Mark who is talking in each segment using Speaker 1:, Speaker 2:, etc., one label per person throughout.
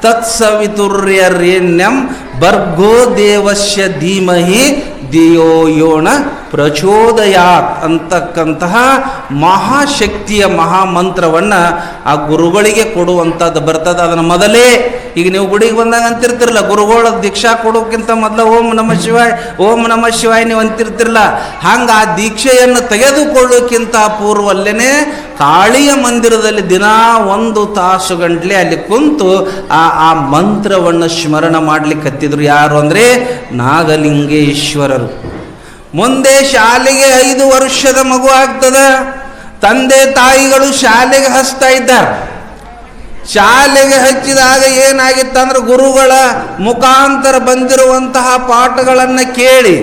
Speaker 1: ತತ್ಸವಿತುರ್ಯರೇಣ್ಯಂ ಭರ್ಗೋ ದೇವಸ್ಯ ಧೀಮಹಿ ದಿಯೋ ಯೋಣ ಪ್ರಚೋದಯಾತ್ ಅಂತಕ್ಕಂತಹ ಮಹಾಶಕ್ತಿಯ ಮಹಾಮಂತ್ರವನ್ನು ಆ ಗುರುಗಳಿಗೆ ಕೊಡುವಂಥದ್ದು ಬರ್ತದೆ. ಅದನ್ನು ಮೊದಲೇ ಈಗ ನೀವು ಗುಡಿಗೆ ಬಂದಾಗ ಅಂತಿರ್ತಿರಲ್ಲ, ಗುರುಗಳ ದೀಕ್ಷಾ ಕೊಡೋಕ್ಕಿಂತ ಮೊದಲು ಓಂ ನಮ ಶಿವಾಯ್, ಓಂ ನಮ ಶಿವಾಯ್ ನೀವು ಅಂತಿರ್ತಿರಲ್ಲ. ಹಂಗೆ ಆ ದೀಕ್ಷೆಯನ್ನು ತೆಗೆದುಕೊಳ್ಳೋಕ್ಕಿಂತ ಪೂರ್ವಲ್ಲೇ ಕಾಳಿಯ ಮಂದಿರದಲ್ಲಿ ದಿನಾ ಒಂದು ತಾಸು ಗಂಟ್ಲೆ ಅಲ್ಲಿ ಕುಂತು ಆ ಆ ಮಂತ್ರವನ್ನು ಸ್ಮರಣ ಮಾಡಲಿಕ್ಕೆ ಹತ್ತಿದ್ರು ಯಾರು ಅಂದರೆ ನಾಗಲಿಂಗೇಶ್ವರರು. ಮುಂದೆ ಶಾಲೆಗೆ ಐದು ವರ್ಷದ ಮಗು ಆಗ್ತದ, ತಂದೆ ತಾಯಿಗಳು ಶಾಲೆಗೆ ಹಚ್ತಾ ಇದ್ದಾರೆ. ಶಾಲೆಗೆ ಹಚ್ಚಿದಾಗ ಏನಾಗಿತ್ತಂದ್ರೆ ಗುರುಗಳ ಮುಖಾಂತರ ಬಂದಿರುವಂತಹ ಪಾಠಗಳನ್ನು ಕೇಳಿ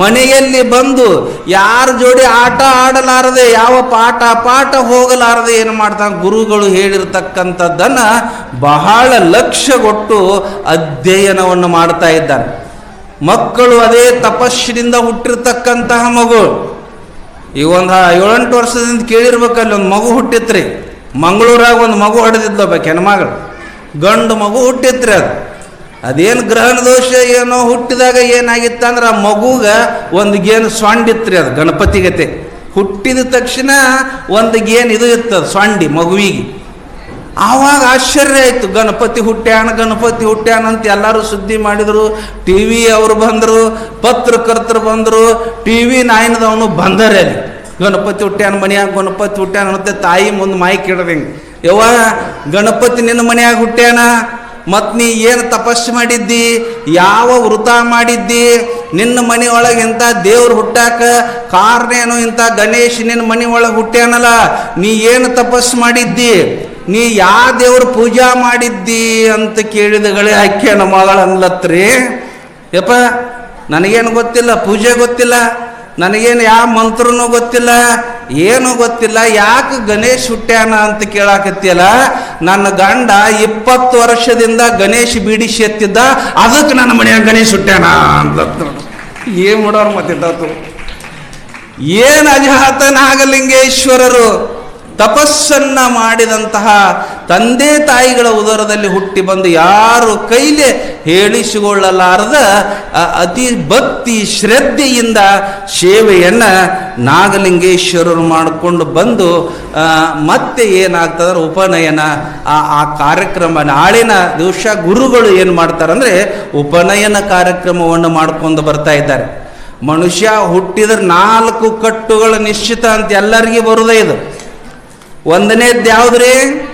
Speaker 1: ಮನೆಯಲ್ಲಿ ಬಂದು ಯಾರ ಜೋಡಿ ಆಟ ಆಡಲಾರದೆ, ಯಾವ ಪಾಠ ಪಾಠ ಹೋಗಲಾರದೆ ಏನು ಮಾಡ್ತಾನೆ? ಗುರುಗಳು ಹೇಳಿರ್ತಕ್ಕಂಥದ್ದನ್ನು ಬಹಳ ಲಕ್ಷ್ಯಗೊಟ್ಟು ಅಧ್ಯಯನವನ್ನು ಮಾಡ್ತಾ ಇದ್ದಾನೆ. ಮಕ್ಕಳು ಅದೇ ತಪಸ್ಸಿನಿಂದ ಹುಟ್ಟಿರ್ತಕ್ಕಂತಹ ಮಗು. ಈ ಒಂದು ಏಳೆಂಟು ವರ್ಷದಿಂದ ಕೇಳಿರ್ಬೇಕಲ್ಲಿ ಒಂದು ಮಗು ಹುಟ್ಟಿತ್ರಿ. ಮಂಗಳೂರಾಗ ಒಂದು ಮಗು ಹೊಡೆದಿದ್ದ ಒಬ್ಬ ಹೆಣ್ಮಗಳು. ಗಂಡು ಮಗು ಹುಟ್ಟಿತ್ರಿ ಅದು. ಅದೇನು ಗ್ರಹಣ ದೋಷ ಏನೋ ಹುಟ್ಟಿದಾಗ ಏನಾಗಿತ್ತಂದ್ರೆ ಆ ಮಗುಗೆ ಒಂದು ಗೇನು ಸೊಂಡಿತ್ರಿ ಅದು ಗಣಪತಿಗತೆ ಹುಟ್ಟಿದ ತಕ್ಷಣ ಒಂದು ಗೇನ್ ಇದು ಇತ್ತು ಸೊಂಡಿ ಮಗುವಿಗೆ. ಆವಾಗ ಆಶ್ಚರ್ಯ ಆಯಿತು. ಗಣಪತಿ ಹುಟ್ಟ್ಯಾಣ ಗಣಪತಿ ಹುಟ್ಟ್ಯಾನಂತ ಎಲ್ಲರೂ ಸುದ್ದಿ ಮಾಡಿದರು. ಟಿ ವಿ ಅವರು ಬಂದರು, ಪತ್ರಕರ್ತರು ಬಂದರು, ಟಿ ವಿ ನಾಯಿನದವನು ಬಂದರೆ ಅಲ್ಲಿ. ಗಣಪತಿ ಹುಟ್ಟ್ಯಾನ ಮನೆಯಾಗ, ಗಣಪತಿ ಹುಟ್ಟ್ಯಾನ ಮತ್ತೆ ತಾಯಿ ಮುಂದೆ ಮಾಯಿ ಕೇಳ್ದಂಗೆ ಯವ್ವ, ಗಣಪತಿ ನಿನ್ನ ಮನೆಯಾಗ ಹುಟ್ಟ್ಯಾನ? ಮತ್ತು ನೀ ಏನು ತಪಸ್ಸು ಮಾಡಿದ್ದಿ? ಯಾವ ವೃತ ಮಾಡಿದ್ದಿ? ನಿನ್ನ ಮನೆಯೊಳಗೆ ಇಂಥ ದೇವ್ರು ಹುಟ್ಟಾಕ ಕಾರಣ ಏನು? ಇಂಥ ಗಣೇಶ್ ನಿನ್ನ ಮನೆಯೊಳಗೆ ಹುಟ್ಟ್ಯಾನಲ್ಲ. ನೀ ಏನು ತಪಸ್ಸು ಮಾಡಿದ್ದಿ? ನೀ ಯಾ ದೇವ್ರ ಪೂಜಾ ಮಾಡಿದ್ದಿ ಅಂತ ಕೇಳಿದಗಳೇ ಆಕೆ ಮಗಳ ಅನ್ಲತ್ರಿ. ಯಪ್ಪ, ನನಗೇನು ಗೊತ್ತಿಲ್ಲ, ಪೂಜೆ ಗೊತ್ತಿಲ್ಲ, ನನಗೇನು ಯಾವ ಮಂತ್ರನೂ ಗೊತ್ತಿಲ್ಲ, ಏನೂ ಗೊತ್ತಿಲ್ಲ, ಯಾಕೆ ಗಣೇಶ್ ಹುಟ್ಟ್ಯಾನ ಅಂತ ಕೇಳಾಕತ್ತಿಯಲ್ಲ, ನನ್ನ ಗಂಡ ಇಪ್ಪತ್ತು ವರ್ಷದಿಂದ ಗಣೇಶ್ ಬೀಡಿಸಿ ಎತ್ತಿದ್ದ ಅದಕ್ಕೆ ನನ್ನ ಮನೆಯಾಗ ಗಣೇಶ್ ಹುಟ್ಟ್ಯಾನ ಅಂತ ಏನು ಮಾಡೋರು ಮತ್ತಿದ್ದಾತು ಏನು ಅಜಾತ ನಾಗಲಿಂಗೇಶ್ವರರು ತಪಸ್ಸನ್ನ ಮಾಡಿದಂತಹ ತಂದೆ ತಾಯಿಗಳ ಉದರದಲ್ಲಿ ಹುಟ್ಟಿ ಬಂದು ಯಾರು ಕೈಲೇ ಹೇಳಿಸಿಕೊಳ್ಳಲಾರದ ಅತಿ ಭಕ್ತಿ ಶ್ರದ್ಧೆಯಿಂದ ಸೇವೆಯನ್ನು ನಾಗಲಿಂಗೇಶ್ವರರು ಮಾಡಿಕೊಂಡು ಬಂದು ಮತ್ತೆ ಏನಾಗ್ತದ್ರೆ ಉಪನಯನ ಆ ಕಾರ್ಯಕ್ರಮ ನಾಳಿನ ದಿವಸ ಗುರುಗಳು ಏನು ಮಾಡ್ತಾರಂದ್ರೆ ಉಪನಯನ ಕಾರ್ಯಕ್ರಮವನ್ನು ಮಾಡ್ಕೊಂಡು ಬರ್ತಾ ಇದ್ದಾರೆ. ಮನುಷ್ಯ ಹುಟ್ಟಿದ್ರೆ ನಾಲ್ಕು ಕಟ್ಟುಗಳ ನಿಶ್ಚಿತ ಅಂತ ಎಲ್ಲರಿಗೂ ಬರುದೇ ಇದು. ಒಂದನೇದ್ದು ಯಾವುದ್ರಿ?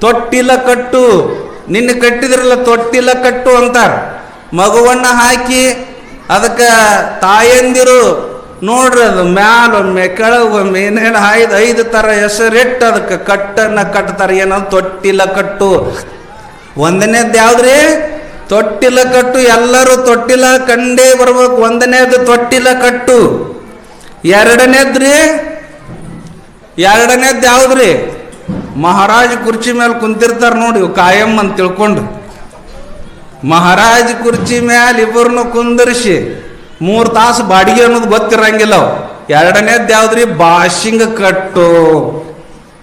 Speaker 1: ತೊಟ್ಟಿಲ ಕಟ್ಟು. ನಿನ್ನ ಕಟ್ಟಿದ್ರಲ್ಲ ತೊಟ್ಟಿಲ ಕಟ್ಟು ಅಂತಾರ. ಮಗುವನ್ನು ಹಾಕಿ ಅದಕ್ಕೆ ತಾಯಂದಿರು ನೋಡ್ರಿ ಅದು ಮ್ಯಾಲೊಮ್ಮೆ, ಕೆಳಗೊಮ್ಮೆ ಏನೇನು ಐದು ಐದು ಥರ ಹೆಸರಿಟ್ಟು ಅದಕ್ಕೆ ಕಟ್ಟನ್ನು ಕಟ್ತಾರೆ. ಏನೋ ತೊಟ್ಟಿಲ ಕಟ್ಟು. ಒಂದನೇದ್ದು ಯಾವುದ್ರಿ? ತೊಟ್ಟಿಲ ಕಟ್ಟು. ಎಲ್ಲರೂ ತೊಟ್ಟಿಲ ಕಂಡೇ ಬರ್ಬೇಕು. ಒಂದನೇದು ತೊಟ್ಟಿಲ ಕಟ್ಟು. ಎರಡನೇದ್ರಿ? ಎರಡನೇದ್ದು ಯಾವ್ದ್ರಿ? ಮಹಾರಾಜ್ ಕುರ್ಚಿ ಮೇಲೆ ಕುಂತಿರ್ತಾರೆ ನೋಡಿ ಕಾಯಂ ಅಂತ ತಿಳ್ಕೊಂಡು ಮಹಾರಾಜ್ ಕುರ್ಚಿ ಮ್ಯಾಲೆ ಇಬ್ಬರನ್ನು ಕುಂದರ್ಸಿ ಮೂರು ತಾಸು ಬಾಡಿಗೆ ಅನ್ನೋದು ಗೊತ್ತಿರಂಗಿಲ್ಲ ಅವು. ಎರಡನೇದ್ದು ಯಾವ್ದ್ರಿ? ಬಾಷಿಂಗ ಕಟ್ಟು.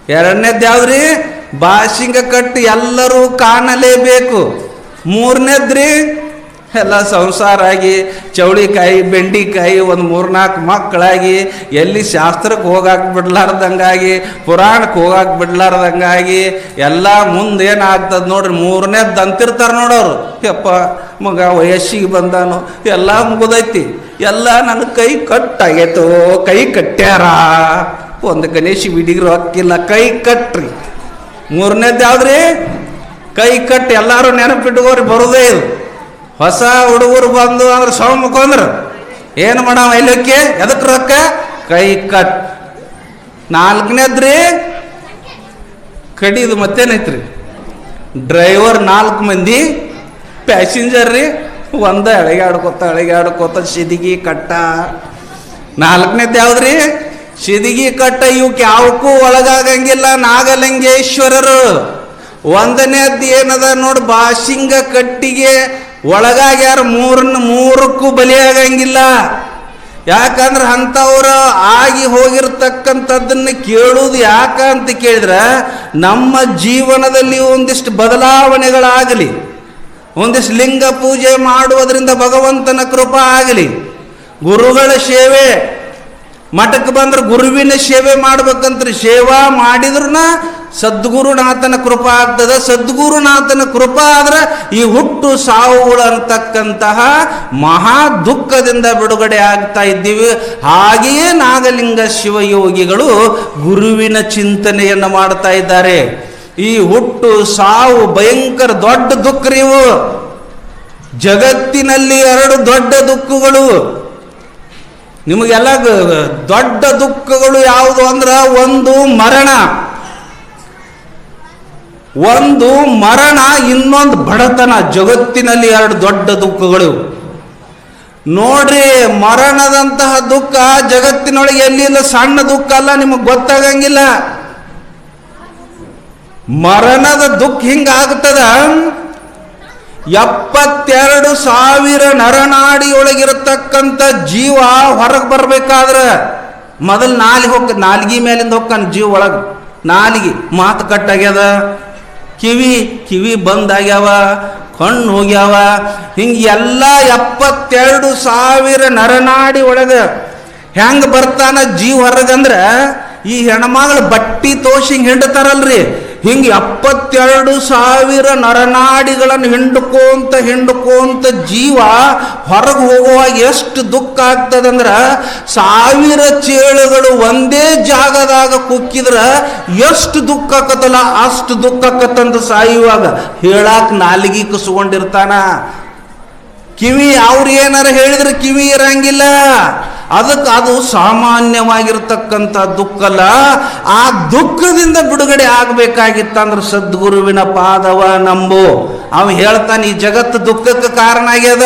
Speaker 1: ಎರಡನೇದ್ದು ಯಾವ್ದ್ರಿ? ಬಾಶಿಂಗ ಕಟ್ಟು ಎಲ್ಲರೂ ಕಾಣಲೇಬೇಕು. ಮೂರನೇದ್ರಿ? ಎಲ್ಲ ಸಂಸಾರಾಗಿ, ಚೌಳಿಕಾಯಿ, ಬೆಂಡಿಕಾಯಿ, ಒಂದು ಮೂರ್ನಾಲ್ಕು ಮಕ್ಕಳಾಗಿ, ಎಲ್ಲಿ ಶಾಸ್ತ್ರಕ್ಕೆ ಹೋಗಕ್ಕೆ ಬಿಡ್ಲಾರ್ದಂಗಾಗಿ, ಪುರಾಣಕ್ಕೆ ಹೋಗಕ್ಕೆ ಬಿಡ್ಲಾರ್ದಂಗಾಗಿ, ಎಲ್ಲ ಮುಂದೆ ಏನಾಗ್ತದ ನೋಡ್ರಿ ಮೂರನೇದ್ದು ಅಂತಿರ್ತಾರೆ ನೋಡೋರು. ಯಪ್ಪ, ಮಗ ವಯಸ್ಸಿಗೆ ಬಂದಾನು, ಎಲ್ಲ ಮುಗಿದೈತಿ. ಎಲ್ಲ ನನ್ನ ಕೈ ಕಟ್ಟಾಗೈತೋ, ಕೈ ಕಟ್ಟ್ಯಾರ? ಒಂದು ಗಣೇಶ ಬಿಡಿಗ್ರು ಹಾಕಿಲ್ಲ ಕೈ ಕಟ್ರಿ. ಮೂರನೇದ್ದು ಯಾವ್ದ್ರಿ? ಕೈ ಕಟ್ಟಿ ಎಲ್ಲರೂ ನೆನಪಿಟ್ಕೋರಿ, ಬರೋದೇ ಇದು ಹೊಸ ಹುಡುಗರು ಬಂದು ಅಂದ್ರೆ ಸೌಮುಖ ಅಂದ್ರೆ ಏನು ಮಾಡವ ಇಲ್ಲಕ್ಕೆ? ಎದಕ್ಕೆ ರೊಕ್ಕ? ಕೈ ಕಟ್. ನಾಲ್ಕನೇದ್ರಿ ಕಡಿದು ಮತ್ತೇನೈತ್ರಿ? ಡ್ರೈವರ್ ನಾಲ್ಕು ಮಂದಿ, ಪ್ಯಾಸೆಂಜರ್ ರೀ, ಒಂದ ಎಳಗಾಡ್ಕೊತ ಎಳಗಾಡ್ಕೊತ ಸಿದಿಗಿ ಕಟ್ಟ. ನಾಲ್ಕನೇದು ಯಾವ್ದ್ರಿ? ಸಿದಿಗಿ ಕಟ್ಟ ಇವಕ್ಕೆ ಯಾವಕ್ಕೂ ಒಳಗಾಗಂಗಿಲ್ಲ, ನಾಗಲಿಂಗೇಶ್ವರರು. ಒಂದನೇದ್ದು ಏನದ ನೋಡಿ ಬಾಶಿಂಗ ಕಟ್ಟಿಗೆ ಒಳಗಾಗ್ಯಾರ ಮೂರನ್ನ ಮೂರಕ್ಕೂ ಬಲಿಯಾಗಂಗಿಲ್ಲ. ಯಾಕಂದ್ರೆ ಅಂಥವ್ರು ಆಗಿ ಹೋಗಿರ್ತಕ್ಕಂಥದ್ದನ್ನು ಕೇಳುವುದು ಯಾಕ ಅಂತ ಕೇಳಿದ್ರೆ ನಮ್ಮ ಜೀವನದಲ್ಲಿ ಒಂದಿಷ್ಟು ಬದಲಾವಣೆಗಳಾಗಲಿ, ಒಂದಿಷ್ಟು ಲಿಂಗ ಪೂಜೆ ಮಾಡುವುದರಿಂದ ಭಗವಂತನ ಕೃಪಾ ಆಗಲಿ, ಗುರುಗಳ ಸೇವೆ, ಮಠಕ್ಕೆ ಬಂದ್ರೆ ಗುರುವಿನ ಸೇವೆ ಮಾಡ್ಬೇಕಂತ ಸೇವಾ ಮಾಡಿದ್ರನ ಸದ್ಗುರುನಾಥನ ಕೃಪಾ ಆಗ್ತದ, ಸದ್ಗುರುನಾಥನ ಕೃಪಾ ಆದ್ರೆ ಈ ಹುಟ್ಟು ಸಾವುಗಳು ಅಂತಕ್ಕಂತಹ ಮಹಾ ದುಃಖದಿಂದ ಬಿಡುಗಡೆ ಆಗ್ತಾ ಇದ್ದೀವಿ. ಹಾಗೆಯೇ ನಾಗಲಿಂಗ ಶಿವಯೋಗಿಗಳು ಗುರುವಿನ ಚಿಂತನೆಯನ್ನು ಮಾಡ್ತಾ ಇದ್ದಾರೆ. ಈ ಹುಟ್ಟು ಸಾವು ಭಯಂಕರ ದೊಡ್ಡ ದುಃಖ ಇವು. ಜಗತ್ತಿನಲ್ಲಿ ಎರಡು ದೊಡ್ಡ ದುಃಖಗಳು. ನಿಮಗೆಲ್ಲ ದೊಡ್ಡ ದುಃಖಗಳು ಯಾವುದು ಅಂದ್ರೆ ಒಂದು ಮರಣ. ಒಂದು ಮರಣ, ಇನ್ನೊಂದು ಬಡತನ. ಜಗತ್ತಿನಲ್ಲಿ ಎರಡು ದೊಡ್ಡ ದುಃಖಗಳು. ನೋಡ್ರಿ, ಮರಣದಂತಹ ದುಃಖ ಜಗತ್ತಿನೊಳಗೆ ಎಲ್ಲಿಲ್ಲ ಸಣ್ಣ ದುಃಖ ಅಲ್ಲ, ನಿಮಗೆ ಗೊತ್ತಾಗಂಗಿಲ್ಲ. ಮರಣದ ದುಃಖ ಹಿಂಗಾಗ್ತದ ಎಪ್ಪತ್ತೆರಡು ಸಾವಿರ ನರನಾಡಿಯೊಳಗಿರತಕ್ಕಂಥ ಜೀವ ಹೊರಗೆ ಬರ್ಬೇಕಾದ್ರೆ ಮೊದಲು ನಾಲಿಗೆ ಹೋಗ ನಾಲ್ಗಿ ಮೇಲಿಂದ ಹೋಗ್ತಾನೆ ಜೀವ ಒಳಗೆ. ನಾಲಿಗೆ ಮಾತು ಕಟ್ಟಾಗ್ಯದ. ಕಿವಿ ಕಿವಿ ಬಂದಾಗ್ಯಾವ, ಕಣ್ಣು ಹೋಗ್ಯಾವ. ಹಿಂಗೆ ಎಲ್ಲ ಎಪ್ಪತ್ತೆರಡು ಸಾವಿರ ನರನಾಡಿ ಒಳಗೆ ಹೆಂಗೆ ಬರ್ತಾನ ಜೀವ ಹೊರಗಂದ್ರೆ ಈ ಹೆಣ್ಮಗಳು ಬಟ್ಟಿ ತೋಸಿ ಹಿಂಗೆ ಹಿಂಡ್ತಾರಲ್ರಿ. ಹಿಂಗೆ ಎಪ್ಪತ್ತೆರಡು ಸಾವಿರ ನರನಾಡಿಗಳನ್ನು ಹಿಂಡ್ಕೋಂತ ಹಿಂಡ್ಕೋಂತ ಜೀವ ಹೊರಗೆ ಹೋಗುವಾಗ ಎಷ್ಟು ದುಃಖ ಆಗ್ತದಂದ್ರ ಸಾವಿರ ಚೇಳುಗಳು ಒಂದೇ ಜಾಗದಾಗ ಕುಕ್ಕಿದ್ರೆ ಎಷ್ಟು ದುಃಖ ಆಕತ್ತಲ್ಲ, ಅಷ್ಟು ದುಃಖ ಆಕತ್ತಂತ ಸಾಯುವಾಗ ಹೇಳಾಕ ನಾಲಿಗೆ ಕುಸ್ಕೊಂಡಿರ್ತಾನ. ಕಿವಿ ಅವ್ರು ಏನಾರ ಹೇಳಿದ್ರೆ ಕಿವಿ ಇರಂಗಿಲ್ಲ. ಅದಕ್ಕೆ ಅದು ಸಾಮಾನ್ಯವಾಗಿರ್ತಕ್ಕಂಥ ದುಃಖ ಅಲ್ಲ ಆ ದುಃಖದಿಂದ ಬಿಡುಗಡೆ ಆಗಬೇಕಾಗಿತ್ತಂದ್ರೆ ಸದ್ಗುರುವಿನ ಪಾದವ ನಂಬು. ಅವ ಹೇಳ್ತಾನೆ, ಈ ಜಗತ್ತು ದುಃಖಕ್ಕೆ ಕಾರಣ ಆಗ್ಯದ.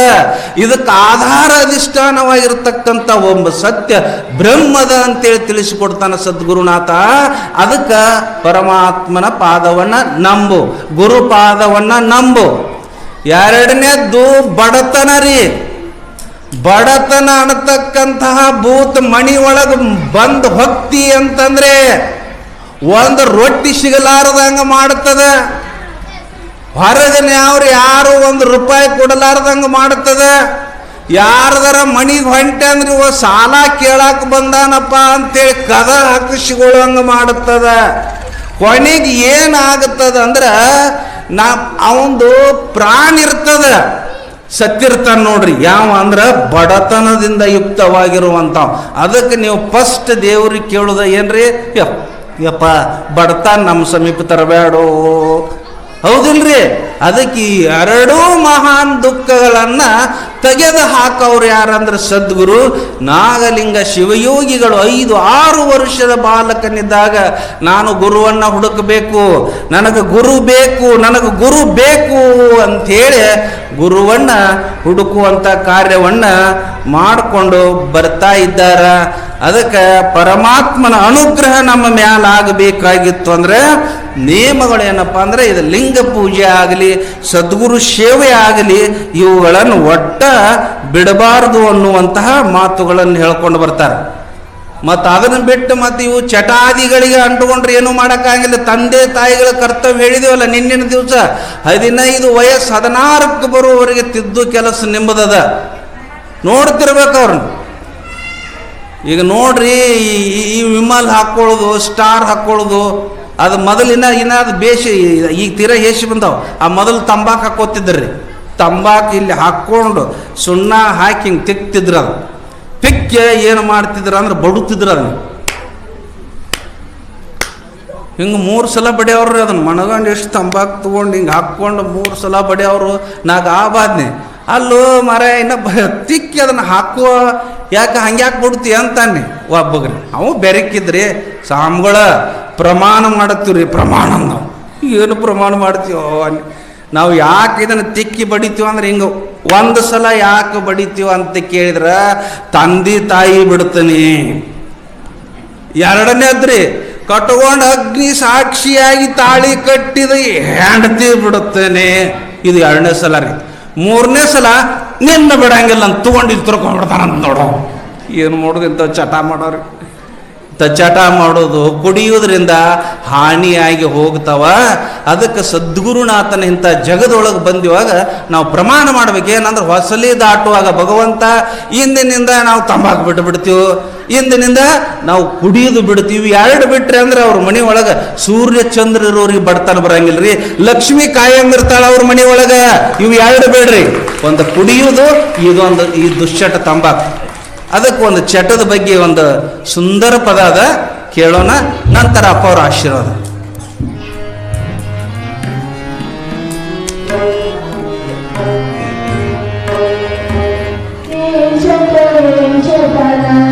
Speaker 1: ಇದಕ್ಕೆ ಆಧಾರ ಅಧಿಷ್ಠಾನವಾಗಿರ್ತಕ್ಕಂಥ ಒಬ್ಬ ಸತ್ಯ ಬ್ರಹ್ಮದ ಅಂತೇಳಿ ತಿಳಿಸಿಕೊಡ್ತಾನೆ ಸದ್ಗುರುನಾಥ. ಅದಕ್ಕೆ ಪರಮಾತ್ಮನ ಪಾದವನ್ನ ನಂಬು, ಗುರು ಪಾದವನ್ನ ನಂಬು. ಎರಡನೇದ್ದು ಬಡತನ ರೀ. ಬಡತನ ಅನ್ನತಕ್ಕಂತಹ ಭೂತ್ ಮಣಿ ಒಳಗೆ ಬಂದು ಹೊಕ್ತಿ ಅಂತಂದ್ರೆ ಒಂದು ರೊಟ್ಟಿ ಸಿಗಲಾರದಂಗ ಮಾಡ್ತದೆ. ಹೊರಗನೆ ಅವ್ರು ಯಾರು ಒಂದು ರೂಪಾಯಿ ಕೊಡಲಾರ್ದಂಗೆ ಮಾಡ್ತದೆ. ಯಾರದರ ಮಣಿಗೆ ಹೊಂಟೆ ಅಂದ್ರೆ ಇವ ಸಾಲ ಕೇಳಾಕ ಬಂದಾನಪ್ಪ ಅಂತೇಳಿ ಕದ ಹಾಕಿಸಿಕೊಳ್ಳಂಗ ಮಾಡುತ್ತದ ಕೊನೆಗೆ ಏನಾಗುತ್ತದೆ ಅಂದ್ರೆ ನಾ ಅವಂದು ಪ್ರಾಣ ಇರ್ತದ. ಸತ್ತಿರ್ತಾನ ನೋಡ್ರಿ. ಯಾವ ಅಂದ್ರೆ ಬಡತನದಿಂದ ಯುಕ್ತವಾಗಿರುವಂತ ಅದಕ್ಕೆ ನೀವು ಫಸ್ಟ್ ದೇವ್ರಿಗೆ ಕೇಳುದ ಏನ್ರಿ? ಯಪ್ ಯಪ್ಪ, ಬಡತನ ನಮ್ಮ ಸಮೀಪ ತರಬೇಡೋ ಹೌದಿಲ್ರಿ? ಅದಕ್ಕೆ ಈ ಎರಡೂ ಮಹಾನ್ ದುಃಖಗಳನ್ನು ತೆಗೆದು ಹಾಕೋರು ಯಾರಂದ್ರೆ ಸದ್ಗುರು ನಾಗಲಿಂಗ ಶಿವಯೋಗಿಗಳು. ಐದು, ಆರು ವರ್ಷದ ಬಾಲಕನಿದ್ದಾಗ ನಾನು ಗುರುವನ್ನು ಹುಡುಕಬೇಕು, ನನಗೆ ಗುರು ಬೇಕು, ನನಗೆ ಗುರು ಬೇಕು ಅಂಥೇಳಿ ಗುರುವನ್ನು ಹುಡುಕುವಂಥ ಕಾರ್ಯವನ್ನು ಮಾಡಿಕೊಂಡು ಬರ್ತಾ ಇದ್ದಾರ. ಅದಕ್ಕೆ ಪರಮಾತ್ಮನ ಅನುಗ್ರಹ ನಮ್ಮ ಮ್ಯಾಲಾಗಬೇಕಾಗಿತ್ತು ಅಂದ್ರೆ ನಿಯಮಗಳು ಏನಪ್ಪ ಅಂದ್ರೆ ಇದು ಲಿಂಗ ಪೂಜೆ ಆಗಲಿ ಸದ್ಗುರು ಸೇವೆ ಆಗಲಿ, ಇವುಗಳನ್ನು ಒಟ್ಟ ಬಿಡಬಾರದು ಅನ್ನುವಂತಹ ಮಾತುಗಳನ್ನು ಹೇಳ್ಕೊಂಡು ಬರ್ತಾರೆ. ಮತ್ತು ಅದನ್ನು ಬಿಟ್ಟು ಮತ್ತು ಇವು ಚಟಾದಿಗಳಿಗೆ ಅಂಟುಕೊಂಡ್ರೆ ಏನೂ ಮಾಡೋಕ್ಕಾಗಿಲ್ಲ. ತಂದೆ ತಾಯಿಗಳ ಕರ್ತವ್ಯ ಹೇಳಿದೇವಲ್ಲ ನಿನ್ನಿನ ದಿವಸ. ಹದಿನೈದು ವಯಸ್ಸು ಹದಿನಾರಕ್ಕೆ ಬರುವವರೆಗೆ ತಿದ್ದು ಕೆಲಸ ನಿಮ್ಮದದ. ನೋಡ್ತಿರ್ಬೇಕು ಅವ್ರನ್ನ. ಈಗ ನೋಡ್ರಿ ಈ- ವಿಮಲ್ ಹಾಕ್ಕೊಳ್ಳೋದು, ಸ್ಟಾರ್ ಹಾಕ್ಕೊಳ್ಳೋದು ಅದು ಮೊದಲಿನ ಇನ್ನ ಅದು ಬೇಷ ಈಗ ತೀರ ಹೇಸಿ ಬಂದಾವ. ಆ ಮೊದಲು ತಂಬಾಕು ಹಾಕೋತಿದ್ರಿ ತಂಬಾಕು ಇಲ್ಲಿ ಹಾಕ್ಕೊಂಡು ಸುಣ್ಣ ಹಾಕಿ ಹಿಂಗೆ ತಿಕ್ತಿದ್ರು ಅದು ತಿಕ್ಕೆ ಏನು ಮಾಡ್ತಿದ್ರು ಅಂದ್ರೆ ಬಡುತ್ತಿದ್ರು ಅದನ್ನ ಹಿಂಗೆ ಮೂರು ಸಲ ಬಡಿಯವ್ರು ಅದನ್ನು. ಮಣಗಂಡು ಎಷ್ಟು ತಂಬಾಕು ತೊಗೊಂಡು ಹಿಂಗೆ ಹಾಕ್ಕೊಂಡು ಮೂರು ಸಲ ಬಡಿಯವರು ನಾಗ ಬಾದ್ನೆ ಅಲ್ಲೋ ಮರ ಇನ್ನ ತಿಕ್ಕಿ ಅದನ್ನು ಹಾಕುವ ಯಾಕೆ ಹಂಗ್ಯಾಕೆ ಬಿಡ್ತಿ ಅಂತಾನೆ ಒಬ್ಬಗ್ರಿ. ಅವು ಬೆರಕಿದ್ರಿ. ಸಾಮ್ಗಳ. ಪ್ರಮಾಣ ಮಾಡತ್ತೀವ್ರಿ ಪ್ರಮಾಣ ನಾವು ಏನು ಪ್ರಮಾಣ ಮಾಡ್ತೀವೋ ಅಲ್ಲಿ. ನಾವು ಯಾಕೆ ಇದನ್ನು ತಿಕ್ಕಿ ಬಡಿತೀವಿ ಅಂದ್ರೆ ಹಿಂಗೆ ಒಂದು ಸಲ ಯಾಕೆ ಬಡಿತೀವ ಅಂತ ಕೇಳಿದ್ರೆ, ತಂದೆ ತಾಯಿ ಬಿಡ್ತಾನೆ. ಎರಡನೇದ್ರಿ ಕಟ್ಕೊಂಡು ಅಗ್ನಿ ಸಾಕ್ಷಿಯಾಗಿ ತಾಳಿ ಕಟ್ಟಿದ ಹೆಂಡತಿ ಬಿಡುತ್ತೇನೆ. ಇದು ಎರಡನೇ ಸಲ ರೀ. ಮೂರನೇ ಸಲ ನಿನ್ನ ಬಿಡಂಗಿಲ್ಲ ಅಂತ ತಗೊಂಡು ತಿರ್ಕೊಂಡ್ಬಿಡ್ತಾನಂತ ನೋಡೋ. ಏನು ಮಾಡೋದು ಇಂಥ ಚಟ ಮಾಡೋರಿ. ಚಟ ಮಾಡೋದು ಕುಡಿಯೋದ್ರಿಂದ ಹಾನಿಯಾಗಿ ಹೋಗ್ತಾವ. ಅದಕ್ಕೆ ಸದ್ಗುರುನಾಥನ ಇಂಥ ಜಗದೊಳಗೆ ಬಂದಿವಾಗ ನಾವು ಪ್ರಮಾಣ ಮಾಡ್ಬೇಕು. ಏನಂದ್ರೆ ಹೊಸಲಿ ದಾಟುವಾಗ ಭಗವಂತ, ಇಂದಿನಿಂದ ನಾವು ತಂಬಾಕು ಬಿಟ್ಟು ಬಿಡ್ತೀವಿ. ಇಂದಿನಿಂದ ನಾವು ಕುಡಿಯೋದು ಬಿಡ್ತೀವಿ. ಎರಡು ಬಿಟ್ರೆ ಅಂದ್ರೆ ಅವ್ರ ಮನೆ ಒಳಗೆ ಸೂರ್ಯ ಚಂದ್ರ ಇರೋರಿಗೆ ಬಡತನ ಬರಂಗಿಲ್ಲ ರೀ ಲಕ್ಷ್ಮಿ ಕಾಯಂ ಇರ್ತಾಳ ಅವ್ರ ಮನೆ ಒಳಗೆ. ಇವು ಎರಡು ಬೇಡ್ರಿ. ಒಂದು ಕುಡಿಯೋದು ಇದೊಂದು ಈ ದುಶ್ಚಟ ತಂಬಾಕು. ಅದಕ್ಕೆ ಒಂದು ಚಟದ ಬಗ್ಗೆ ಒಂದು ಸುಂದರ ಪದ ಅದ. ಕೇಳೋಣ ನಂತರ ಅಪ್ಪವರ ಆಶೀರ್ವಾದ.
Speaker 2: Thank you.